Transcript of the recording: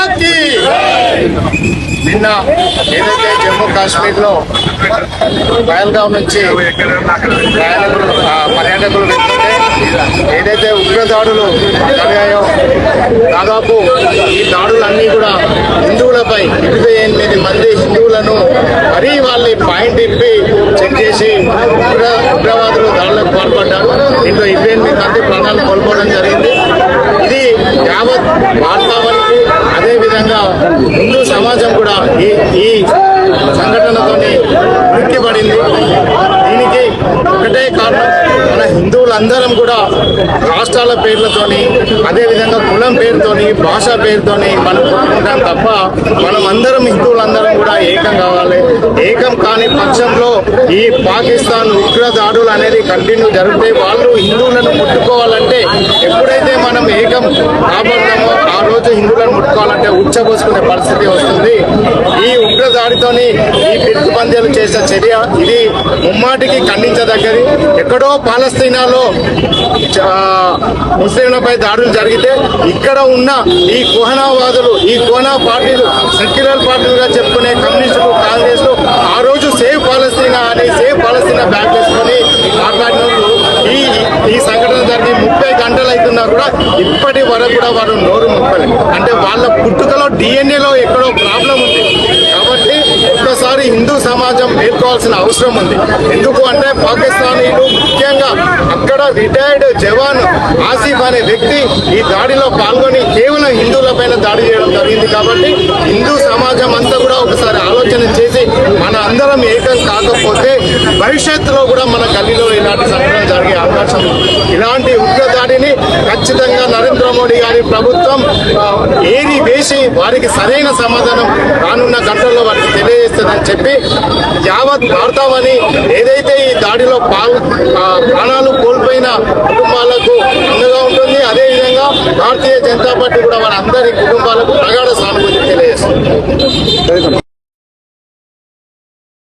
మాతాకి నిన్న ఏదైతే జమ్మూ కాశ్మీర్లో నుంచి పర్యాటకులు వెళ్తుంటే ఏదైతే ఉగ్రదాడులు జరిగాయో దాదాపు ఈ దాడులన్నీ కూడా హిందువులపై ఇరవై ఎనిమిది మంది హిందువులను మరీ వాళ్ళని పాయింట్ ఇప్పి చెక్ చేసి ఉగ్ర ఉగ్రవాదులు దాడులకు పాల్పడ్డారు. దీంట్లో ఇరవై ఎనిమిది మంది ప్రాణాలు కోల్పోవడం జరిగింది. ఇది యావత్ అదే హిందూ సమాజం కూడా ఈ ఈ సంఘటనతోని ఉలిక్కిపడింది. దీనికి ఒకటే కారణం మన హిందువులందరం కూడా రాష్ట్రాల పేర్లతోని అదేవిధంగా కులం పేరుతోని భాష పేరుతోని మనం కొట్టుకుంటాం తప్ప మనం అందరం హిందువులందరం కూడా ఏకం కావాలి. ఏకం కాని పక్షంలో ఈ పాకిస్తాన్ ఉగ్ర దాడులు అనేది కంటిన్యూ జరిగితే వాళ్ళు హిందువులను ముట్టుకోవాలంటే ఎప్పుడైతే మనం ఏకం కాబడతామో ఆ రోజు హిందువులను ముట్టుకోవాలంటే ఉచ్చబోసుకునే పరిస్థితి వస్తుంది. ఈ ఉగ్రదాడితోని ఈ పిరుగు పంద్యాలు చేసిన చర్య ఇది ముమ్మాటికి ఖండించదగ్గది. ఎక్కడో పాలస్తీనాలో ముస్లింలపై దాడులు జరిగితే ఇక్కడ ఉన్న ఈ కుహనావాదులు ఈ కుహనా పార్టీలు సెక్యులర్ పార్టీలుగా చెప్పుకునే కమ్యూనిస్టులు కాంగ్రెస్లు ఆ రోజు సేవ్ పాలస్తీనా అని సేవ్ పాలస్తీనా బ్యాక్ వేసుకొని మాట్లాడిన ఈ ఈ సంఘటన గంటలు కూడా ఇప్పటి వరకు కూడా వారు నోరు ముప్పలేదు అంటే వాళ్ళ పుట్టుకలో డిఎన్ఏలో ఎక్కడో ప్రాబ్లం ఉంది. కాబట్టి ఒక్కసారి హిందూ సమాజం మేల్కోవాల్సిన అవసరం ఉంది. ఎందుకు అంటే పాకిస్తానీలు ముఖ్యంగా అక్కడ రిటైర్డ్ జవాన్ ఆసిఫ్ అనే వ్యక్తి ఈ దాడిలో పాల్గొని కేవలం హిందువులపైన దాడి చేయడం జరిగింది కాబట్టి హిందూ సమాజం అంతా కూడా ఒకసారి ఆలోచన చేసి మన అందరం ఏకం కాకపోతే భవిష్యత్తులో కూడా మన గల్లీలో ఇలాంటి సంఘటన జరిగే అవకాశం ఉంది. ఇలాంటి ఉగ్ర ఖచ్చితంగా నరేంద్ర మోడీ గారి ప్రభుత్వం ఆ, ఏరి వేసి వారికి సరైన సమాధానం రానున్న గంటల్లో వారికి తెలియజేస్తుందని చెప్పి యావత్ భారతామని ఏదైతే ఈ దాడిలో ఆ, ప్రాణాలు కోల్పోయిన కుటుంబాలకు అండగా ఉంటుంది అదేవిధంగా భారతీయ జనతా పార్టీ కూడా వారందరి కుటుంబాలకు ప్రగాఢ సానుభూతి తెలియజేస్తుంది.